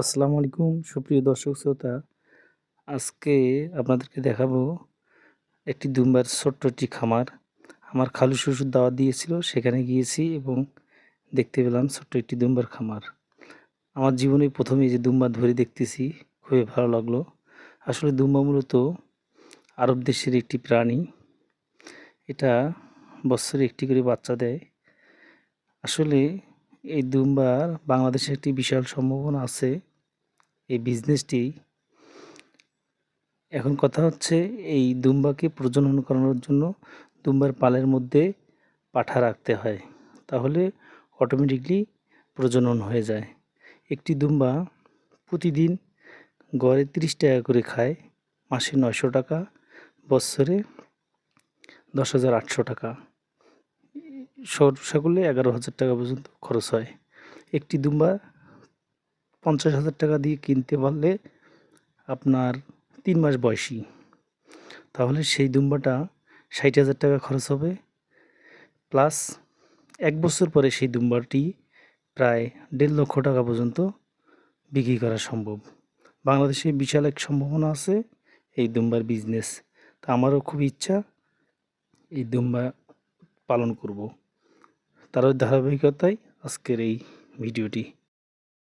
আসসালামু আলাইকুম, সুপ্রিয় দর্শক শ্রোতা। আজকে আপনাদেরকে দেখাবো একটি দুম্বার ছোট্ট একটি খামার। আমার খালু শ্বশুর দাওয়াত দিয়েছিল, সেখানে গিয়েছি এবং দেখতে পেলাম ছোট্ট একটি দুম্বার খামার। আমার জীবনে প্রথমে যে দুম্বা ধরে দেখতেছি, খুবই ভালো লাগল। আসলে দুম্বা মূলত আরব দেশের একটি প্রাণী। এটা বছরে একটি করে বাচ্চা দেয়। আসলে এই দুম্বার বাংলাদেশে একটি বিশাল সম্ভাবনা আছে। এই বিজনেসটি এখন কথা হচ্ছে এই দুম্বাকে প্রজনন করানোর জন্য দুম্বার পালের মধ্যে পাঠা রাখতে হয়। তাহলে অটোমেটিকলি প্রজনন হয়ে যায়। একটি দুম্বা প্রতিদিন গড়ে তিরিশ টাকা করে খায়, মাসে নয়শো টাকা, বছরে দশ হাজার আটশো টাকা। সরষা করলে এগারো হাজার টাকা পর্যন্ত খরচ হয়। একটি দুম্বা পঞ্চাশ হাজার টাকা দিয়ে কিনতে পারলে আপনার তিন মাস বয়সী। তাহলে সেই দুম্বাটা ষাট হাজার টাকা খরচ হবে। প্লাস এক বছর পরে সেই দুম্বাটি প্রায় দেড় লক্ষ টাকা পর্যন্ত বিক্রি করা সম্ভব। বাংলাদেশে বিশাল এক সম্ভাবনা আছে এই দুম্বার বিজনেস তা আমারও খুব ইচ্ছা এই দুম্বা পালন করব। তার ধারাবাহিকতায় আজকের এই ভিডিওটি।